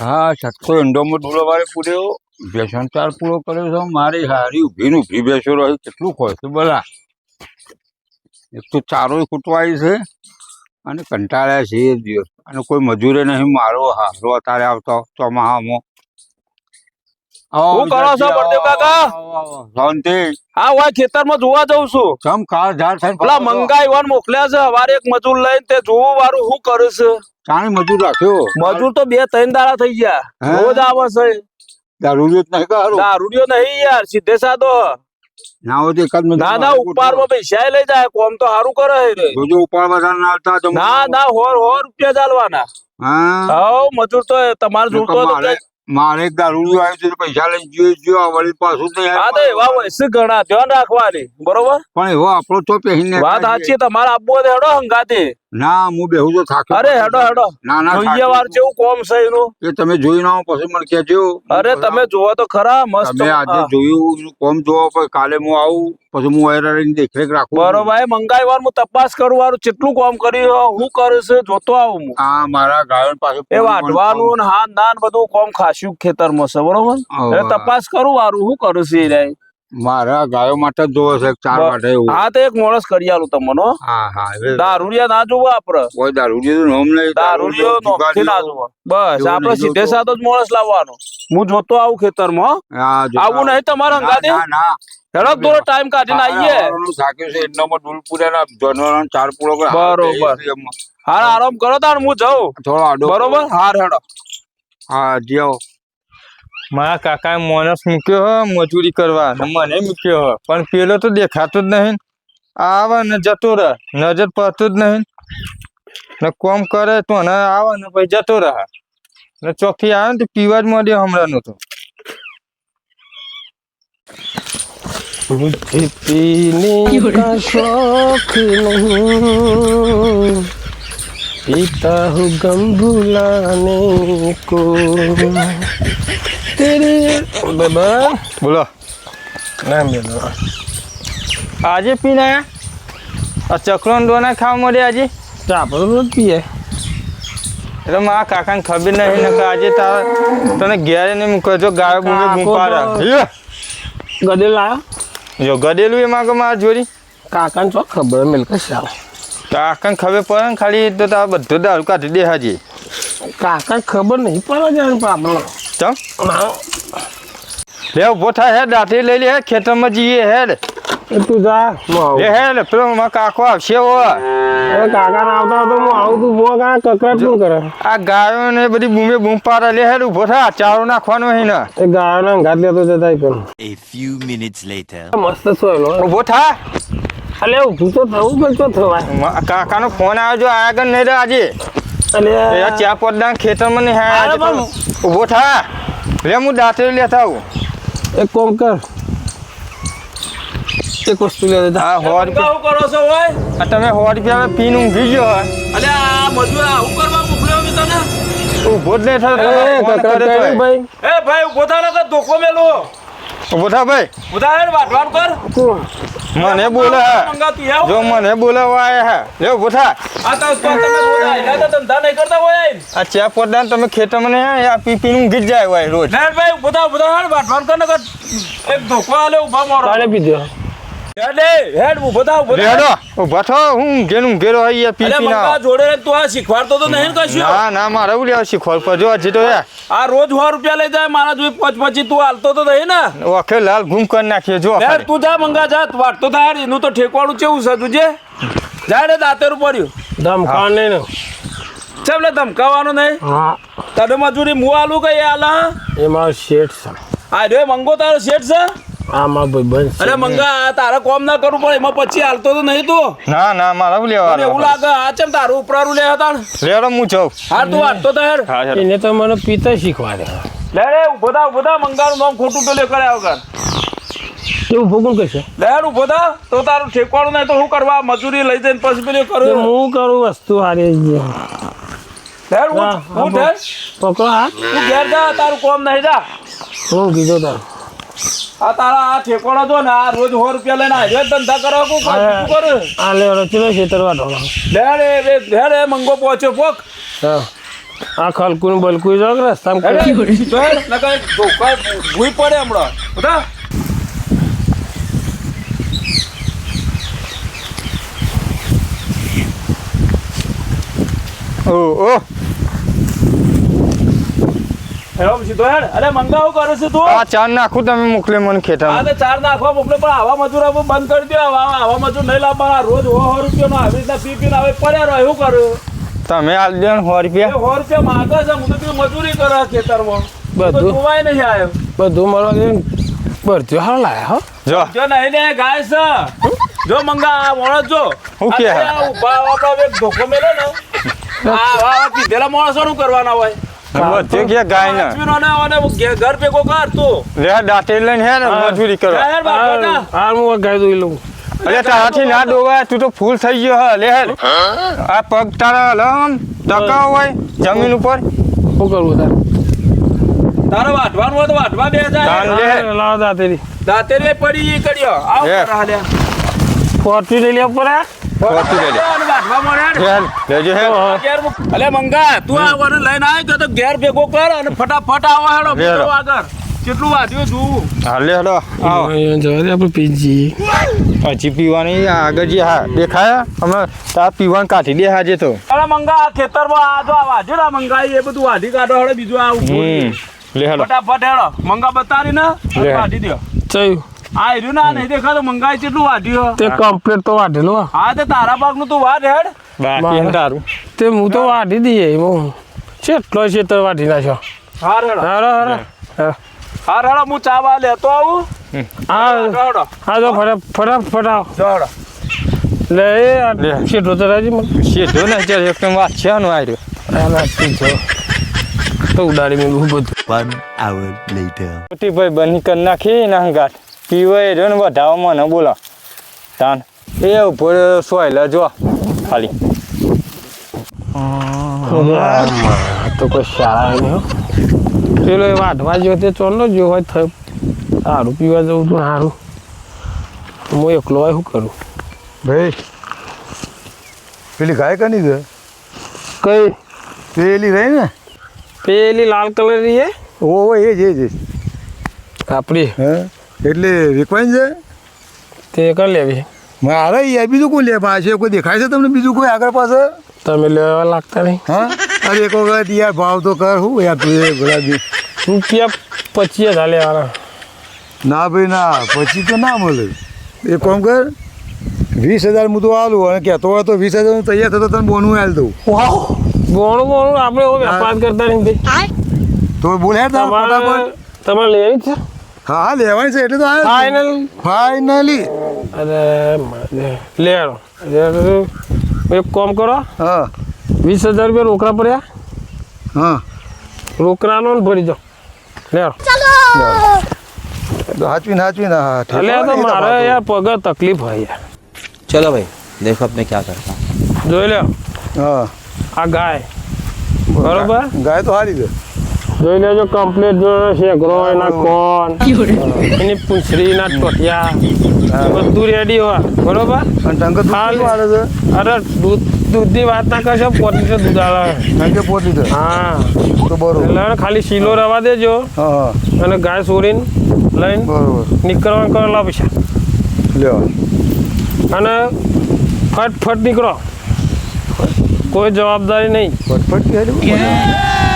હા છસો ઈંડોમાં ડોલો વાળે પૂર્યો. બેસણ ચાર પૂરો કર્યો છે. મારી હારી ઊભી ઊભી બેસો રહી. કેટલું ખોય છે બોલા. એક તો ચારો ખૂટવાય છે અને કંટાળ્યા છે એ દિવસ. અને કોઈ મજૂરે નહીં, મારો હારો અત્યારે આવતો. ચોમાહામાં શું કરો છો, બળદેવ કાકા? શાંતિ. હા હું ખેતરમાં જોવા જઉં છું. કાર ઝાડ પેલા મંગાઈ વાન મોકલ્યા છે હવારે એક મજૂર લઈને તે જોવું વાળું શું કરે છે? મજૂર રાખ્યો. મજૂર તો બે ત્રણ દાડા થઈ ગયા. હે? રોજ આવે છે. દારૂ જ નહીં કારું દારૂડિયો નહીં યાર સીધે સાદો ના હોય એકાદ ના ના પૈસા લઈ જાય કોમ તો સારું કરે. જોજો ઉપાડ ના આવતા ના ના હોર હોર રૂપિયા ચાલવાના. હા? મજૂર તો તમારે જોતો મારે મારે એક દારૂ આવ્યું છે પૈસા લઈ જોઈએ જો વળી પાછું નહીં હા તો એવા ઘણા? ધ્યાન રાખવાની બરોબર? પણ એવો આપણો તો પહેરીને વાત સાચી તમારે આપવો હેડો હંગાતે ના હું બેહું તો થાક્યો અરે હેડો હેડો. ના ના જોઈએ વાર જેવું કોમ છે એનું. એ તમે જોઈ ના પછી મને કહેજો. અરે તમે જોવો તો ખરા મસ્ત. તમે આજે જોયું કોમ જોવો પછી કાલે હું આવું પછી હું વહેરા રહીને દેખરેખ રાખું. બરોબર એ મંગાઈ વાર હું તપાસ કરું વાર કેટલું કોમ કર્યું હું કરું છે જોતો આવું હું. હા મારા ગાયન પાસે એ વાઢવાનું ને હા ના બધું કોમ ખાસ્યું ખેતરમાં છે બરોબર? તપાસ કરું વારું હું કરું છે એ. મારા ગાયો માટે જ જોવો છે ચાર માટે હા તો એક માણસ કરી આલું તમને હો. હા હા દારૂડિયા ના જોવો આપડે કોઈ દારૂ નોમ નહીં દારૂડિયો ના જોવો. બસ આપડે સીધે. સાધો જ માણસ લાવવાનો. હું જોતો આવું ખેતરમાં. આવું નહીં તમારે હેડો ટાઈમ કાઢીને આવીએ. થાક્યું છે ચાર પૂળો બરોબર. હાર આરામ કરો તાર હું જાઉં. બરોબર? હાર હેડો. હા જી આવો. મારા કાકાએ માણસ મૂક્યો હ મજૂરી કરવા. મને મૂક્યો હ. પણ પેલો તો દેખાતો જ નહીં. આવે ને જતો રહે. નજર પડતો જ નહીં. ને કોમ કરે તો ને આવે ને ભાઈ જતો રહે. ને ચોખ્ખી આવે ને તો પીવા જ મળ્યો હમણાંનું તો. પીને શોખ નહીં. पीता हूँ गम भुलाने को तेरे बाबा બોલો ના મેલો આજે પીને આયા આ ચકલો દોના ખાવા મળે આજે આપણે રોજ પીએ એટલે મારા કાકાને ખબર નહીં ને કે આજે તારા તને ઘેર નહીં મૂકો જો ગાયો બૂમે બૂમ કાકો પાડે તો- લ્યો. ગદે લાયો જો ગડેલું એ માગો મારા જોડી કાકાને ચો ખબર મિલ કશા કાકાને ખબર પડે ને ખાલી તો તાર બધો દારૂ કાઢી દે હાજી. કાકાને ખબર નહીં પડે જાય પાબલો ચમ? લે ઊભો થાય હેડ દાંતી લઈ લે ખેતરમાં જઈએ હેડ. તું જા હું એ હેડ પેલો મારો કાકો આવશે હો. કાકા આવતા હું આવું તું બો કકડાટ શું કરે? આ ગાયો ને બધી બૂમે બૂમ પાડે લે હેડ ઊભો થા ચારો નાખવાનો હે ને. એ ગાયોના ઘાત લેતો જતા પણ. A few minutes later. મસ્ત સોયલો. ઊભો થા. અલે ઊભું તો થવું કે તો થવાય કાકાનો ફોન આવ્યો જો આયા કર નહીં રે આજે? અલે. યાર ચા પડદા ખેતરમાં નહીં હે આજે અરે થા. લે હું દાંતે લેતા આવું. એક કોમ કર. એક વસ્તુ લે હા સો રૂપિયા. કરો છો ઓય આ તમે સો રૂપિયા પીન ઊંઘી ગયો હે. અલે આ મજૂર આવું કરવા મોકલ્યો મે તને? ઊભો જ નહીં થતો. ભાઈ. એ ભાઈ ઊભો થા ને ધોકો મેલો. ઊભો થા ભાઈ. હેડ વાટવાન કર. મને બોલે જો મને બોલાવા આયા હે. લે ઊભો થા આ તો તમે આયલા તો ધંધા નહીં કરતા હોય આ ચા પડદા તમે ખેતરમાં નહીં હે, આ પી પીને ઊંઘી જ જાય હોય રોજ. હેડ ભાઈ ઊભો થા ઊભો થા હેડ વાટવાન કર ને કર એક ધોકો આલે ઊભા મારો. કાલે પીધો. હેડ ઊભો થા ઊભો રેડો ઊભા થો હું ઊંઘેન ઊંઘેલો હોય યાર પી અલે પીને મંગા આવો. જોડે રહે તું આ શીખવાડતો તો નહીં કશું? ના ના મારે એવું લેવા શીખવાડ પર જો હજી તો આ રોજ સો રૂપિયા લઈ જાય મારા જોઈ પાંચ પછી તું હાલતો તો નહીં ને? વખે લાલ ઘૂમ કરી નાખીએ જો યાર તું જા મંગા જા તું વાટતો થા એનું તો ઠેકવાડું કેવું છે તુજે જા. જાડે દાંતેરું પડ્યું. ધમકા નહીં ને. ચમ લે ધમકાવાનું નહીં? હા. તને મજૂરી મુઆલું કઈ આલા એમાં મારો શેઠ છે. આ રે મંગો તારો શેઠ છે? આ ભાઈ બંધ અરે મંગા તારે કોમ ના કરવું પડે એમાં પછી હાલતો તો નહીં તું. ના ના મારે મને એવું લાગે આ ચમ તારું ઉપરારું લે હતા રેડો હું જાઉં. હા તું હાલતો તો હેડ. એને તો મને પિતા શીખવાડે લે રે ઊભો થા ઊભો થા મંગાનું નામ ખોટું તો લે કર્યા વગર એવું ભોગું કહેશે લે ઊભો થા તો તારું ઠેકવાડું નહીં તો શું કરવા મજૂરી લઈ જઈને પછી પેલું કરું હું કરું વસ્તુ હારી જ. લે હું હું ઠેર પકડો હાથ તું ઘેર જા તારું કોમ નહીં જા. હું કીધું તાર. આ તારા આ ઠેકોડા જો ને આ રોજ સો રૂપિયા લઈને આવ્યો ધંધા કરવા કો કરે? આ લે ચલો લે રે રે લે મંગો પહોંચ્યો પોક. આ ખલકુન બલકુન જો રસ્તામાં ભૂઈ પડે હમણાં. બધા? ઓ ઓ હેડો સીધો હેડ. અરે મંગાવું કરે છે તું. આ ચાર નાખું તમે મોકલે મને હા તો ચાર નાખવા મોકલે પણ આવા મજૂર હવે બંધ કરી દો. આવા આવા મજૂર નહીં લાવવાના. રોજ સો સો રૂપિયાનો આવી રીતના પી પીને આવે પડ્યા રહો એવું કર્યું તમે આલ દો સો રૂપિયા. સો રૂપિયા માગે છે હું તો મજૂરી કરે ખેતરમાં. બધું? જોવાય નહીં આવ્યો બધું મળવા દે ભરતીઓ હાલ લાયા હો. જો. જો નહીં ને ગાય છે. જો મંગા આ માણસ જો. હું કે? આ આ ઊભા આપણા એક ધોકો મેલે ને. આ આ પીધેલા માણસો નું કરવાના હોય. બધે ગયા ગાય ને લક્ષ્મીનો ને અને ઘે- ઘર ભેગો કર તું. લે દાંતે લઈને હે ને મજૂરી કરો. જાહેર બાપા જા. હાલ હું ગાય દોઈ લઉં. અરે તારાથી ના ડોવાય તું તો ફૂલ થઈ ગયો હે લે આ પગ તારા હલમ ટકા હોય જમીન ઉપર. શું કરવું તાર? તારે વાટવાનું હોય તો વાટવા બે જાય. લે. દાંતેરી. પડી ઈ કર્યો આવ કરા હાલ્યા ફોર્ચ્યુન લે. અલે મંગા તું આવવાને લઈને આય કે તો ઘેર ભેગો કર અને ફટાફટ આવો હેડો. આગળ કેટલું વાટ્યું જોવું હા લે હેડો જવા દે આપણે પીજી પછી પીવાની આગળ જે હા દેખાયા હમણાં તાર પીવાનું કાઢી દે હાજે તો અરે મંગા આ ખેતરમાં આ જો આ વાઢ્યું મંગા એ બધું વાઢી કાઢો હેડો બીજું આવું લે હેડો ફટાફટ હેડો મંગા બતાડી ને લે. વાઢી દો ચયું. આ હીરું ના નહીં દેખાતો મંગાઈ કેટલું વાઢ્યું? તે કમ્પ્લીટ તો વાઢેલો હા. તે તારા ભાગનું તું વાઢ હેડ. બાકી તારું. તે હું તો વાઢી દઈએ હું. કેટલો છે તો વાઢી નાખ્યો. હાર હેડો. હારો હારો. હા. હાર હું ચા બા લેતો આવું. હા. હા તો લે લે. શેઠો રાજી મને. શેઠો ને ચાલ એકદમ વાત છે તો ઉડાડી મેં બધું. One hour later. ભાઈ બની કરી નાખી ના ગાંઠ પીવાય રહ્યો ને વધાવવામાં મને બોલા. તાન એ ઉપર સોયલા જો ખાલી. તો કોઈ શાળા નહીં હો. પેલો એ વાંધવા જ્યો તે ચોલો જો હોય થયો. સારું પીવા જવું તું સારું હું એકલો હોય શું કરું? ભાઈ પેલી ગાય કની છે? કઈ? પેલી રહી ને? પેલી લાલ કલરની એ ઓ એ જ એ જ. આપણી હે? એટલે વિકવાઈ છે તે કરી લેવી. મારે યાર બીજું કોઈ લેવા છે કોઈ દેખાય છે તમને બીજું કોઈ આગળ પાસે? તમે લેવા લાગતા નહીં. હા? અરે એક વખત યાર ભાવ તો કર હું યાર તું ગુલાબી. રૂપિયા પચીસ હજાર લેવાના. ના ભાઈ ના પછી તો ના મળે. એ કોમ કર વીસ હજાર હું તો આલું અને કહેતો હોય તો વીસ હજાર હું તૈયાર થતો તને બોનું આલ દઉં. બોણું બોનું આપણે એવો વેપાર કરતા નહીં તો બોલ તમારે લેવી છે? હા લેવાની છે એટલે તો આ ફાઇનલ ફાઇનલી અરે લે એક કામ કરો. હા. વીસ હજાર રૂપિયા રોકડા પડ્યા. હા. રોકડાનો ને ભરી જાઓ લે હાચવીને હાચવીને. હા એટલે તો મારે યાર તકલીફ હોય. યાર ભાઈ દેખો આપણે ક્યાં કરતા. જોઈ લ્યો. હા. આ ગાય. બરોબર. ગાય તો હારી ગયો જોઈ લેજો કમ્પ્લીટ છે. શેકરો એના કોન એની પૂંછડી ના ટોટિયા બધું રેડી હોય બરોબર? અરે દૂધ દૂધની વાત ના કરશો પોત લીટર દૂધ આવે ટંકે પોત લીટર હા. તો બરોબર. એટલે ખાલી શીલો રવા દેજો. અને ગાય સોરીને લઈને બરોબર. નીકળવા કરેલા પૈસા. લ્યો. અને ફટફટ નીકળો. કોઈ જવાબદારી નહીં. ફટફટ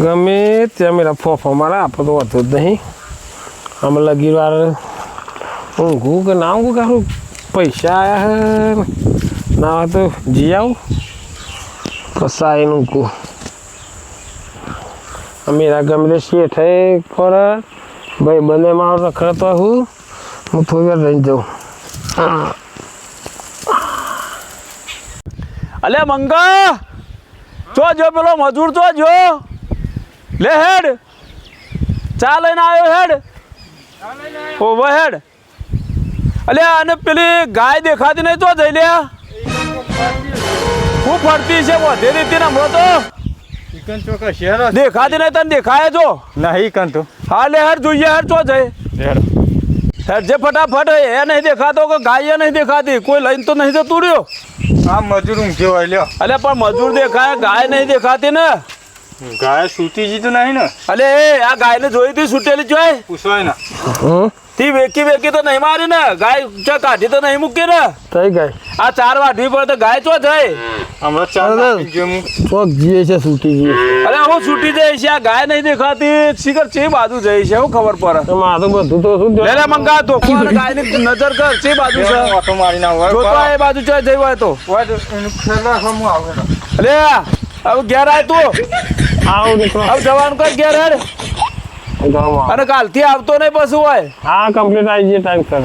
ગમે ત્યાં મેરા ફોફો મારા આપણે તો વધુ જ નહીં. આમ લગી વાર ઊંઘું કે ના ઊંઘું કે પૈસા આવ્યા હે. ના હોય તો જી આવું. પછી આવીને ઊંઘું આ મેરા ગમે તે શેઠે પર ભાઈ બંને માં રખડતો હું હું થોડી વાર રહી જાઉં. અલે મંગા! ચો જો પેલો મજૂર તો જો. લે હેડ. ચા લઈને આવ્યો હેડ. ઓવો હેડ. અલે અને પેલી ગાય દેખાતી નહીં તો જઈ લે. હું ફરતી છે વધે રીતે હમણાં તો. દેખાતી નહીં તને દેખાય જો. નહીં કંતો હા લે હેડ જોઈએ હેડ તો જઈ. હેડ જે ફટાફટ એ નહીં દેખાતો કે ગાય નહીં દેખાતી. કોઈ લઈને તો નહીં જતું રહ્યો. આ મજૂર ઊંઘે હોય લ્યો. અલે પણ મજૂર દેખાય ગાય નહીં દેખાતી ને. ગાય સૂતી તો નહીં ને. અલે એ આ ગાયને જોઈ હતી સૂટેલી જોઈ પૂછવાય ને. તી વેકી વેકી તો નહીં મારી ને ગાય ચા કાઢી તો નહીં મૂકી ને થઈ ગઈ આ ચાર વાઢવી પર તો ગાય ચો જઈ હમણાં ચાર અરે. હું ચોક જીએ છે સૂટી જીએ અરે હું છૂટી જઈ છે આ ગાય નહીં દેખાતી શીખર છે બાજુ જઈ છે હું ખબર પડે તો બધું તો શું લે લે મંગા તો કોણ ગાયની નજર કર છે બાજુ છે ઓટો મારી ના હોય આ એ બાજુ ચો જઈ હોય તો તો આવે લે હવે ઘેર આય તું આવ હવે જવાનું કર ઘેર હેડ અને કાલથી આવતો નહીં પછી હોય. હા કમ્પ્લીટ આવી જઈએ ટાઈમ સર